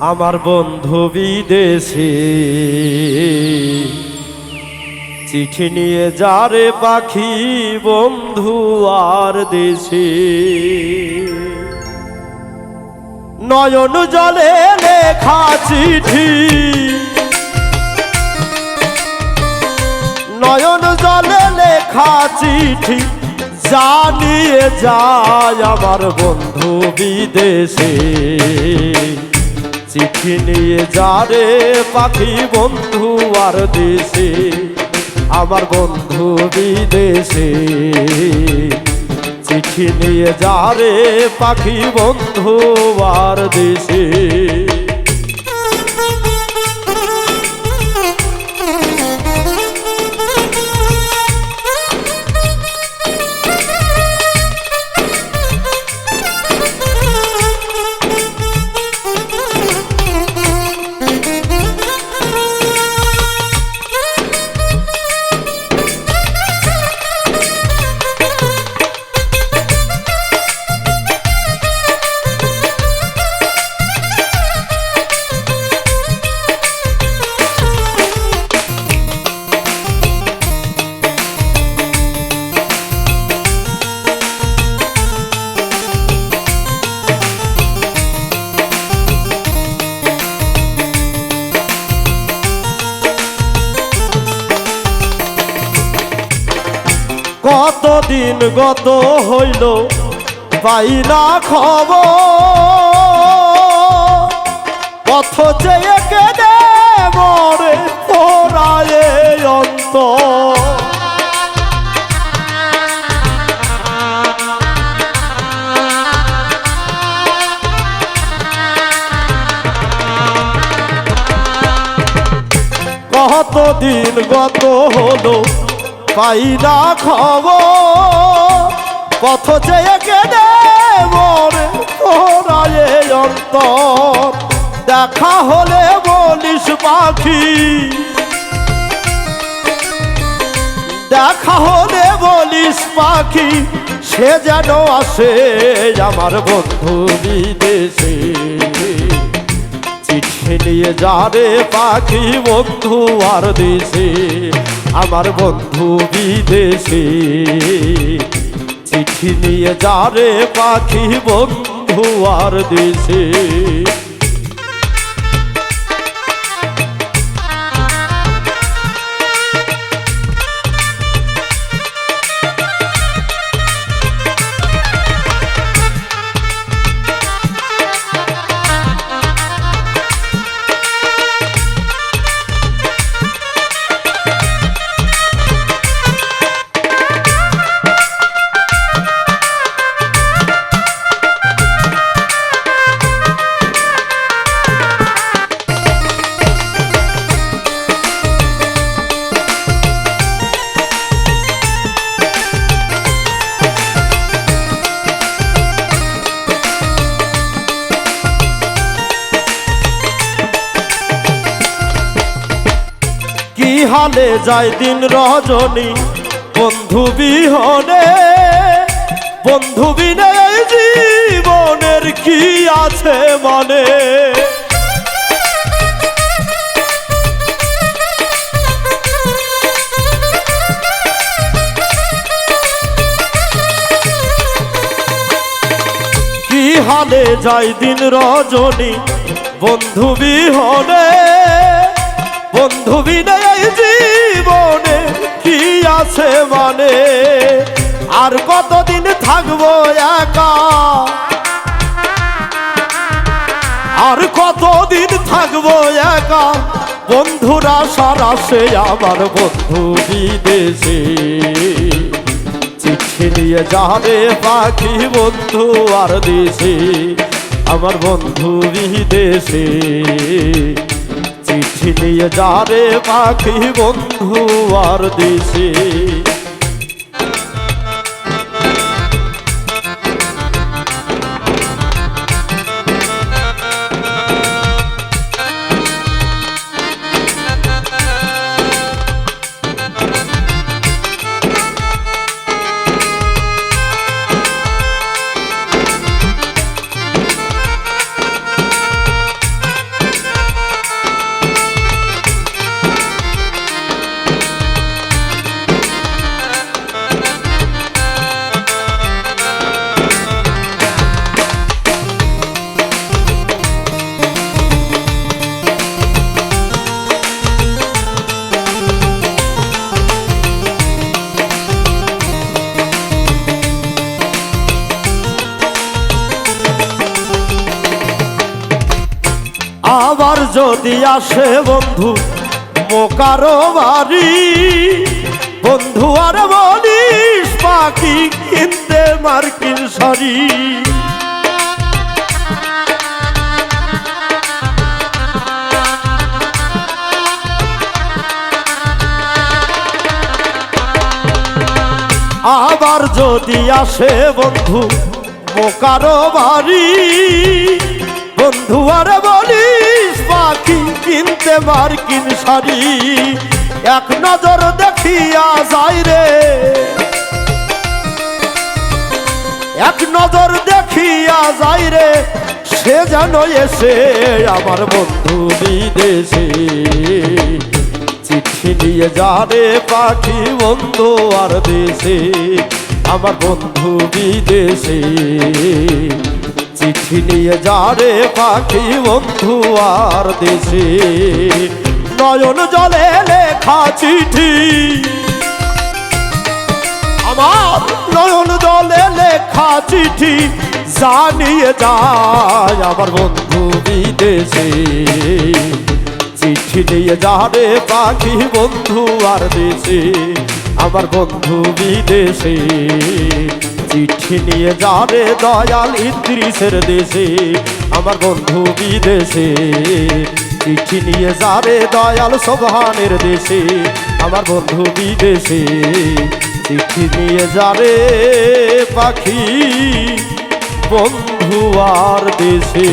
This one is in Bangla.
আমার বন্ধু বিদেশে। চিঠি নিয়ে যারে পাখি বন্ধু আর দেশে। নয়ন জলে লেখা চিঠি। নয়ন জলে লেখা চিঠি জানিয়ে যায় আমার বন্ধু বিদেশে। চিঠি নিয়ে যারে পাখি বন্ধু আর দেশে, আমার বন্ধু বিদেশে। চিঠি নিয়ে যারে পাখি বন্ধু আর দেশে। কতদিন গত হইল পাই না খবর? পথ চেয়ে কেটে মরে পোড়ায় অন্ত কতদিন গত হলো পাই না খবর। পথ চেয়ে কেটে মরে অন্তর। দেখা হলে বলিস পাখি। দেখা হলে বলিস পাখি, সে যেন আসে আমার বন্ধু বিদেশে। চিঠি নিয়ে যারে পাখি বন্ধু আর দেশে। আমার বন্ধু বিদেশে। চিঠি নিয়ে যারে পাখি বন্ধু আর দেশে। হালে যায় দিন রজনী। বন্ধু বিহনে, বন্ধু বিনে জীবনের কি আছে মনে? কি হালে যায় দিন রজনী, বন্ধু বিহনে, বন্ধু বিনয় কতদিন থাকব একা? আর কতদিন থাকব একা? বন্ধুরা, সারা সে আমার বন্ধু বিদেশে। চিঠি নিয়ে যাবে পাখি বন্ধু আর দেশে, আমার বন্ধু বিদেশে। চিঠি নিয়ে যারে পাখি বন্ধু আর দেশে। আবার যদি আসে বন্ধু মোকারো বাড়ি, বন্ধু আর বলিস পাখি কিনতে মার্কিন সরি আবার যদি আসে বন্ধু মোকারো বাড়ি বন্ধু, আর বলিস, পাখি কিনতে মার্কিন শাড়ি। এক নজর দেখিয়া যাই রে। এক নজর দেখিয়া যাই রে, সে যেন এসে আমার বন্ধু বিদেশে। চিঠি নিয়ে যা রে পাখি বন্ধু আর দেশে, আমার বন্ধু বিদেশে। চিঠি নিয়ে যা রে পাখি বন্ধু আর দেশে। নয়ন জলে লেখা চিঠি। আমার নয়ন জলে লেখা চিঠি জানিয়ে যায় আমার বন্ধু বিদেশে। চিঠি নিয়ে যাবে পাখি বন্ধু আর দেশে, আমার বন্ধু বিদেশে। চিঠি নিয়ে যাবে দয়াল ইদ্রিসের দেশে, আমার বন্ধু বিদেশে। চিঠি নিয়ে যাবে দয়াল সোভানের দেশে, আমার বন্ধু বিদেশে। চিঠি নিয়ে যাবে পাখি, বন্ধু আর দেশে।